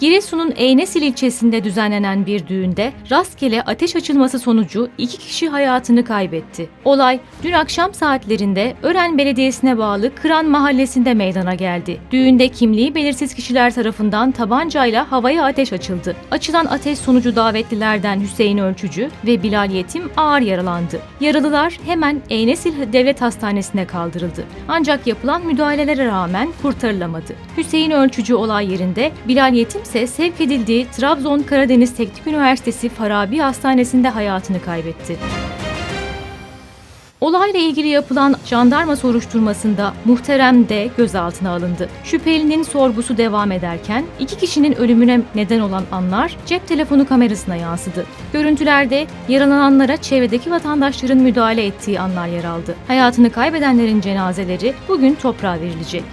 Giresun'un Eynesil ilçesinde düzenlenen bir düğünde rastgele ateş açılması sonucu iki kişi hayatını kaybetti. Olay dün akşam saatlerinde Ören Belediyesi'ne bağlı Kıran Mahallesi'nde meydana geldi. Düğünde kimliği belirsiz kişiler tarafından tabancayla havaya ateş açıldı. Açılan ateş sonucu davetlilerden Hüseyin Ölçücü ve Bilal Yetim ağır yaralandı. Yaralılar hemen Eynesil Devlet Hastanesi'ne kaldırıldı. Ancak yapılan müdahalelere rağmen kurtarılamadı. Hüseyin Ölçücü olay yerinde, Bilal Yetim ise sevk edildiği Trabzon Karadeniz Teknik Üniversitesi Farabi Hastanesi'nde hayatını kaybetti. Olayla ilgili yapılan jandarma soruşturmasında muhterem D gözaltına alındı. Şüphelinin sorgusu devam ederken iki kişinin ölümüne neden olan anlar cep telefonu kamerasına yansıdı. Görüntülerde yaralananlara çevredeki vatandaşların müdahale ettiği anlar yer aldı. Hayatını kaybedenlerin cenazeleri bugün toprağa verilecek.